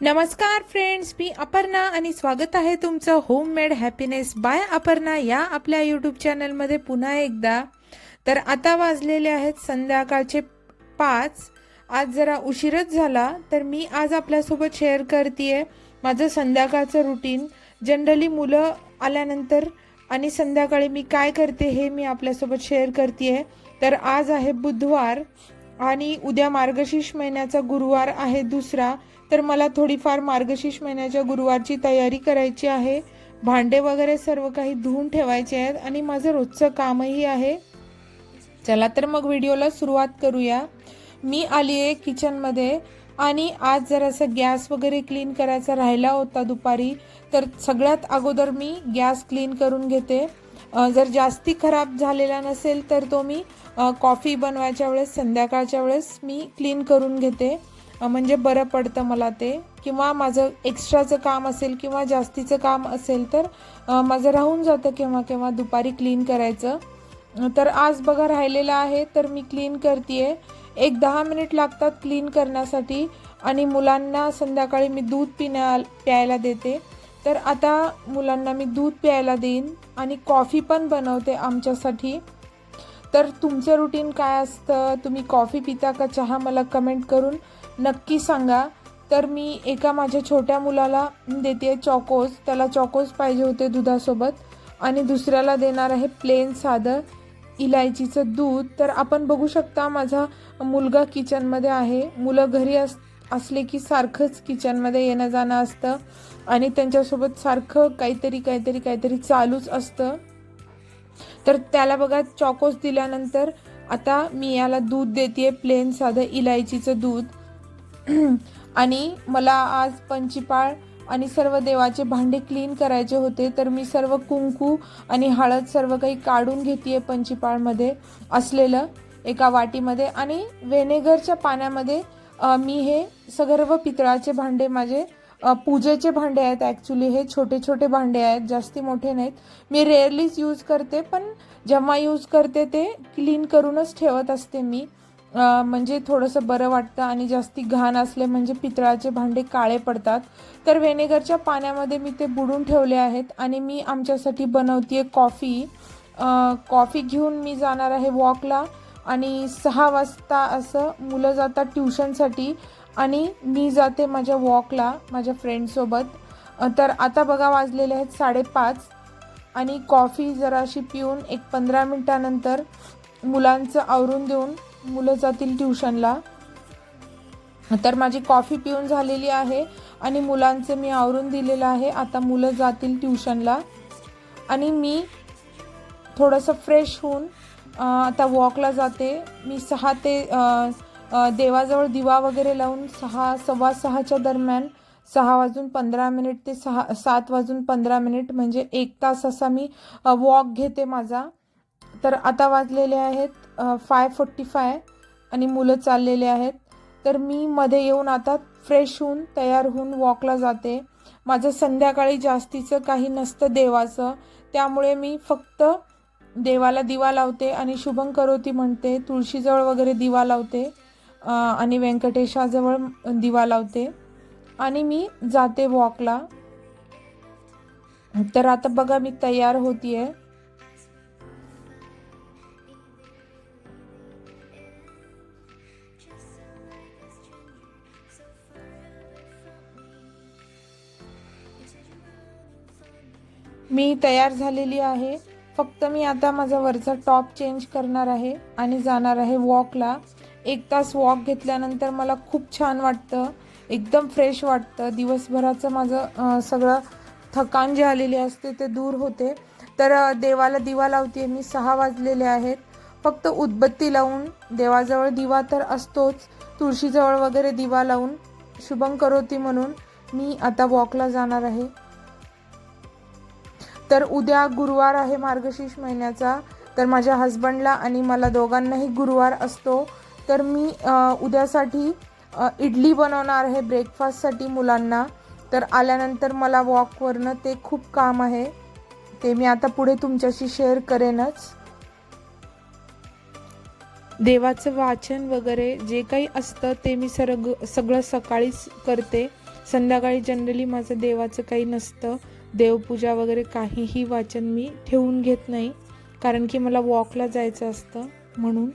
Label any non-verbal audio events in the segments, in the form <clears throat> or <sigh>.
नमस्कार फ्रेंड्स मी अपर्णा आणि स्वागत आहे तुमचं home made happiness by Aparna या आपल्या यूट्यूब चॅनलमध्ये पुन्हा एकदा. तर आता वाजलेले आहेत संध्याकाळचे पाच. आज जरा उशीरच झाला तर मी आज आपल्यासोबत शेअर करते माझं संध्याकाळचं रुटीन जनरली मुलं आल्यानंतर आणि संध्याकाळी मी काय करते हे मी आपल्यासोबत शेअर करते तर आज आहे बुधवार आणि उद्या मार्गशीर्ष महिन्याचा गुरुवार आहे दुसरा. तर मला थोडीफार मार्गशीर्ष महिन्याच्या गुरुवारची तयारी करायची आहे. भांडे वगैरे सर्व काही धुवून ठेवायचे आहेत आणि माझं रोजचं कामही आहे. चला तर मग व्हिडिओला सुरुवात करूया. मी आली आहे किचनमध्ये आणि आज जरासं गॅस वगैरे क्लीन करायचा राहिला होता दुपारी तर सगळ्यात अगोदर मी गॅस क्लीन करून घेते. जर जास्ती खराब झालेला नसेल तर तो मी कॉफी बनवायच्या वेळेस संध्याकाळच्या वेळेस मी क्लीन करून घेते. म्हणजे बरं पडतं मला ते. किंवा माझं एक्स्ट्राचं काम असेल किंवा जास्तीचं काम असेल तर माझं राहून जातं केव्हा केव्हा दुपारी क्लीन करायचं. तर आज बघा राहिलेलं आहे तर मी क्लीन करते एक दहा मिनिट लागतात क्लीन करण्यासाठी आणि मुलांना संध्याकाळी मी दूध पिण्या प्यायला देते. तर आता मुलांना मी दूध प्यायला देईन आणि कॉफी पण बनवते आमच्यासाठी. तर तुमचं रुटीन काय असतं? तुम्ही कॉफी पिता का? चहा मला कमेंट करून नक्की सांगा. तर मी एका माझ्या छोट्या मुलाला देते चॉकोज त्याला चॉकोज पाहिजे होते दुधासोबत. आणि दुसऱ्याला देणार आहे प्लेन साधं इलायचीचं दूध. तर आपण बघू शकता माझा मुलगा किचनमध्ये आहे. मुलं घरी अस असले की सारखंच किचनमध्ये येणं जाणं असतं. आणि त्यांच्यासोबत सारखं काहीतरी काहीतरी काहीतरी चालूच असतं. तर त्याला बघा चॉकोस दिल्यानंतर आता मी याला दूध देते प्लेन साधं इलायचीचं दूध. <clears throat> आणि मला आज पंचीपाळ आणि सर्व देवाचे भांडे क्लीन करायचे होते तर मी सर्व कुंकू आणि हळद सर्व काही काढून घेते पंचीपाळमध्ये असलेलं एका वाटीमध्ये. आणि व्हेनेगरच्या पाण्यामध्ये मी हे सगर्व पितळाचे भांडे माझे पूजेचे भांडे आहेत. ॲक्च्युली हे छोटे छोटे भांडे आहेत. जास्ती मोठे नाहीत. मी रेअरलीच यूज करते पण जेव्हा यूज करते ते क्लीन करूनच ठेवत असते मी. म्हणजे थोडंसं बरं वाटतं आणि जास्ती घाण असले म्हणजे पितळाचे भांडे काळे पडतात. तर व्हेनेगरच्या पाण्यामध्ये मी ते बुडून ठेवले आहेत आणि मी आमच्यासाठी बनवते कॉफी कॉफी घेऊन मी जाणार आहे वॉकला आणि सहा वाजता असं मुलं जातात ट्युशनसाठी आणि मी जाते माझ्या वॉकला माझ्या फ्रेंडसोबत तर आता बघा वाजलेले आहेत साडेपाच. आणि कॉफी जराशी पिऊन एक पंधरा मिनटानंतर मुलांचं आवरून देऊन मुलं जातील ट्युशनला तर माझी कॉफी पिऊन झालेली आहे आणि मुलांचं मी आवरून दिलेलं आहे. आता मुलं जातील ट्युशनला आणि मी थोडंसं फ्रेश होऊन आता वॉकला जाते. मी सहा ते देवाजवळ दिवा वगैरे लावून सहा सव्वा सहाच्या दरम्यान सहा वाजून पंधरा मिनिट ते सहा सात वाजून पंधरा मिनिट म्हणजे एक तास असा मी वॉक घेते माझा. तर आता वाजलेले आहेत फाय फोर्टी फाय आणि मुलं चाललेले आहेत. तर मी मध्ये येऊन आता फ्रेश होऊन तयार होऊन वॉकला जाते. माझं संध्याकाळी जास्तीचं काही नसतं देवाचं. त्यामुळे मी फक्त देवाला दिवा लावते आणि शुभं करोती म्हणते तुळशीजवळ वगैरे दिवा लावते. आणि व्यंकटेशाजवळ दिवा लावते. आणि मी जाते वॉकला तर आता बघा मी तयार होतीये. मी तयार झालेली आहे. फक्त मी आता माझा वरचा टॉप चेंज करणार आहे आणि जाणार आहे वॉकला एक तास वॉक घेतल्यानंतर मला खूप छान वाटतं. एकदम फ्रेश वाटतं. दिवसभराचं माझं सगळं थकान जे आलेली असते ते दूर होते. तर देवाला दिवा लावते मी सहा वाजलेले आहेत. फक्त उदबत्ती लावून देवाजवळ दिवा तर असतोच. तुळशीजवळ वगैरे दिवा लावून शुभं करोती म्हणून मी आता वॉकला जाणार आहे. तर उद्या गुरुवार आहे मार्गशीर्ष महिन्याचा. तर माझ्या हस्बंडला आणि मला दोघांनाही गुरुवार असतो. तर मी उद्यासाठी इडली बनवणार आहे ब्रेकफास्टसाठी मुलांना. तर आल्यानंतर मला वॉकवरनं ते खूप काम आहे. ते मी आता पुढे तुमच्याशी शेअर करेनच. देवाचं वाचन वगैरे जे काही असतं ते मी सरग सगळं सकाळीच करते. संध्याकाळी जनरली माझं देवाचं काही नसतं. देवपूजा वगैरे काहीही वाचन मी ठेवून घेत नाही. कारण की मला वॉकला जायचं असतं म्हणून.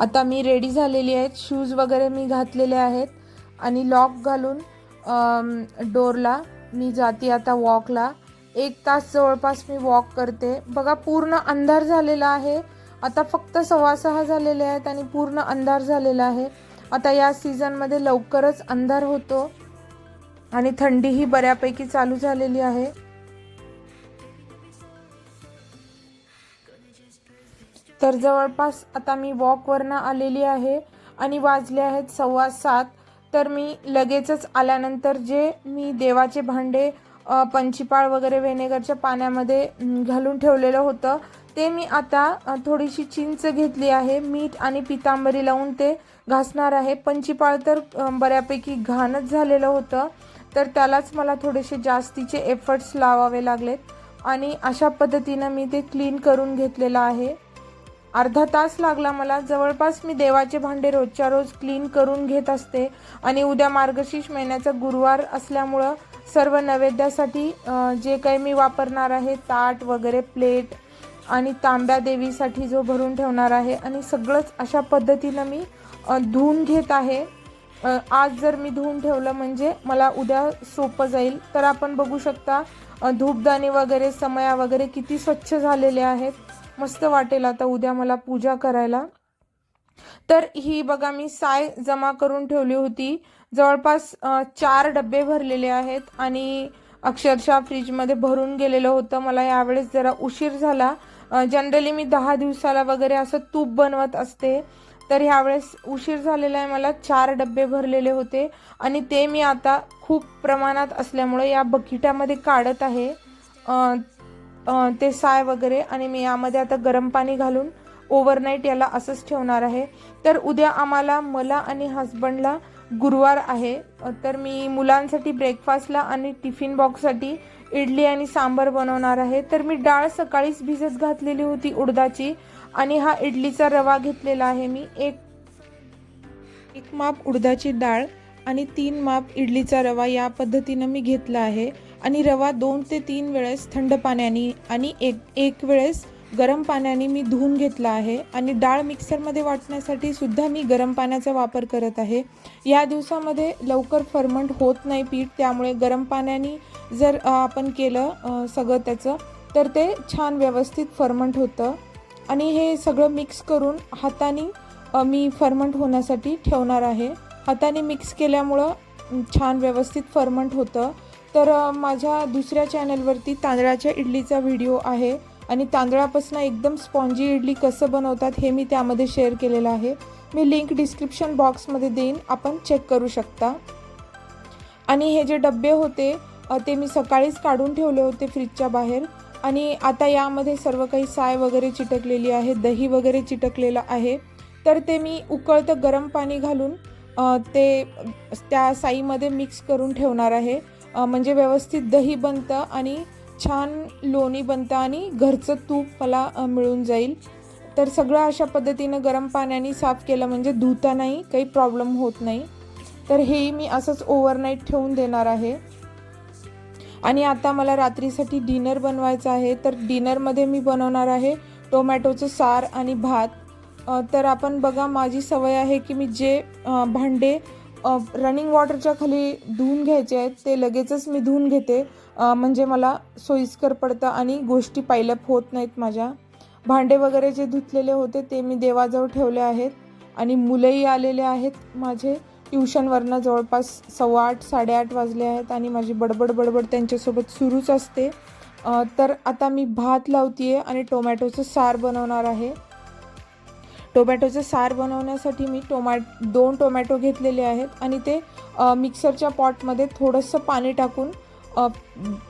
आता मी रेडी झालेली आहेत. शूज वगैरे मी घातलेले आहेत. आणि लॉक घालून डोरला मी जाते आता वॉकला एक तास जवळपास मी वॉक करते. बघा पूर्ण अंधार झालेला आहे. आता फक्त सव्वा सहा झालेले आहेत आणि पूर्ण अंधार झालेला आहे. आता या सीझनमध्ये लवकरच अंधार होतो. आणि थंडीही बऱ्यापैकी चालू झालेली आहे. तर जवळपास आता मी वॉकवरनं आलेली आहे आणि वाजले आहेत सव्वा सात. तर मी लगेचच आल्यानंतर जे मी देवाचे भांडे पंचीपाळ वगैरे व्हिनेगरच्या पाण्यामध्ये घालून ठेवलेलं होतं ते मी आता थोडीशी चिंच घेतली आहे. मीठ आणि पितांबरी लावून ते घासणार आहे. पंचीपाळ तर बऱ्यापैकी घाणच झालेलं होतं तर त्यालाच मला थोडेसे जास्तीचे एफर्ट्स लावावे लागलेत आणि अशा पद्धतीनं मी ते क्लीन करून घेतलेलं आहे. अर्धा तास लागला मला. जवळपास मी देवाचे भांडे रोजच्या रोज क्लीन करून घेत असते आणि उद्या मार्गशीर्ष महिन्याचा गुरुवार असल्यामुळं सर्व नैवेद्यासाठी जे काही मी वापरणार आहे ताट वगैरे प्लेट आणि तांब्या देवीसाठी जो भरून ठेवणार आहे आणि सगळंच अशा पद्धतीनं मी धुवून घेत आहे. आज जर मी धुवून ठेवलं म्हणजे मला उद्या सोपं जाईल. तर आपण बघू शकता धूपदाणी वगैरे समया वगैरे किती स्वच्छ झालेले आहेत. मस्त वाटेल आता उद्या मला पूजा करायला. तर ही बघा मी साय जमा करून ठेवली होती. जवळपास चार डबे भरलेले आहेत आणि अक्षरशः फ्रीजमध्ये भरून गेलेलं होतं. मला यावेळेस जरा उशीर झाला. जनरली मी दहा दिवसाला वगैरे असं तूप बनवत असते. तर ह्यावेळेस उशीर झालेला आहे. मला चार डबे भरलेले होते आणि ते मी आता खूप प्रमाणात असल्यामुळे या बकिटामध्ये काढत आहे. ते साय वगैरे आणि मी यामध्ये आता गरम पाणी घालून ओव्हरनाईट याला असंच ठेवणार आहे. तर उद्या आम्हाला मला आणि हसबंडला गुरुवार आहे. तर मी मुलांसाठी ब्रेकफास्टला आणि टिफिन बॉक्ससाठी इडली आणि सांबर बनवणार आहे. तर मी डाळ सकाळीच भिजत घातलेली होती उडदाची आणि हा इडलीचा रवा घेतलेला आहे मी. एक एक माप उडदाची डाळ आणि तीन माप इडलीचा रवा या पद्धतीनं मी घेतला आहे. आणि रवा दोन ते तीन वेळेस थंड पाण्याने आणि एक एक वेळेस गरम पाण्याने मी धुवून घेतला आहे. आणि डाळ मिक्सरमध्ये वाटण्यासाठी सुद्धा मी गरम पाण्याचा वापर करत आहे. या दिवसामध्ये लवकर फर्मंट होत नाही पीठ त्यामुळे गरम पाण्याने जर आपण केलं सगळं त्याचं तर ते छान व्यवस्थित फर्मंट होतं. आणि हे सगळं मिक्स करून हाताने मी फर्मंट होण्यासाठी ठेवणार आहे. हाताने मिक्स केल्यामुळं छान व्यवस्थित फर्मंट होतं. तर माझ्या दुसऱ्या चॅनलवरती तांदळाच्या इडलीचा व्हिडिओ आहे आणि तांदळापासून एकदम स्पॉन्जी इडली कसं बनवतात हे मी त्यामध्ये शेअर केलेलं आहे. मी लिंक डिस्क्रिप्शन बॉक्समध्ये देईन आपण चेक करू शकता. आणि हे जे डबे होते ते मी सकाळीच काढून ठेवले होते फ्रीजच्या बाहेर. आणि आता यामध्ये सर्व काही साय वगैरे चिटकलेली आहे दही वगैरे चिटकलेलं आहे. तर ते मी उकळतं गरम पाणी घालून ते त्या साईमध्ये मिक्स करून ठेवणार आहे. म्हणजे व्यवस्थित दही बनतं आणि छान लोणी बनतं आणि घरचं तूप मला मिळून जाईल. तर सगळं अशा पद्धतीनं गरम पाण्याने साफ केलं म्हणजे धुतानाही काही प्रॉब्लेम होत नाही. तर हेही मी असंच ओव्हरनाईट ठेवून देणार आहे. आणि आता मला रात्रीसाठी डिनर बनवायचं आहे. तर डिनरमध्ये मी बनवणार आहे टोमॅटोचं सार आणि भात. तर आपण बघा माझी सवय आहे की मी जे भांडे रनिंग वॉटरच्या खाली धुवून घ्यायचे आहेत. ते लगेचच मी धुवून घेते. म्हणजे मला सोयीस्कर पडतं आणि गोष्टी पायलप होत नाहीत माझ्या. भांडे वगैरे जे धुतलेले होते ते मी देवाजवळ ठेवले आहेत. आणि मुलंही आलेले आहेत माझे. ट्युशनवरनं जवळपास सव्वा आठ साडेआठ वाजले आहेत आणि माझी बडबड बडबड त्यांच्यासोबत सुरूच असते. तर आता मी भात लावते आणि टोमॅटोचं सार बनवणार आहे. टोमॅटोचं सार बनवण्यासाठी मी टोमॅ दोन टोमॅटो घेतलेले आहेत आणि ते मिक्सरच्या पॉटमध्ये थोडंसं पाणी टाकून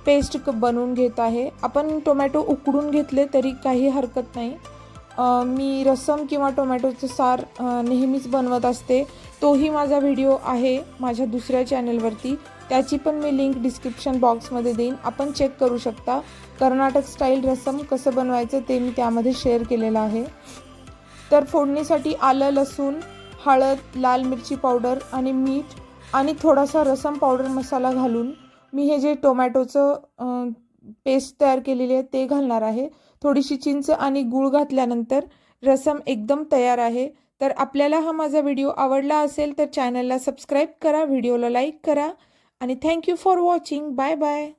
पेस्ट क- बनवून घेत आहे. आपण टोमॅटो उकडून घेतले तरी काही हरकत नाही. मी रसम किंवा टोमॅटोचं सार नेहमीच बनवत असते. तोही माझा व्हिडिओ आहे माझ्या दुसऱ्या चॅनलवरती. त्याची पण मी लिंक डिस्क्रिप्शन बॉक्समध्ये देईन. आपण चेक करू शकता. कर्नाटक स्टाईल रसम कसं बनवायचं ते मी त्यामध्ये शेअर केलेलं आहे. तर फोडणीसाठी आलं लसूण हळद लाल मिरची पावडर आणि मीठ आणि थोडासा रसम पावडर मसाला घालून मी हे जे टोमॅटोचं पेस्ट तयार केलेली आहे ते घालणार आहे. थोडीशी चिंच आणि गूळ घातल्यानंतर रसम एकदम तयार आहे. तर आपल्याला हा माझा व्हिडिओ आवडला असेल तर चॅनलला सबस्क्राईब करा व्हिडिओला लाईक करा आणि thank you for watching. Bye bye.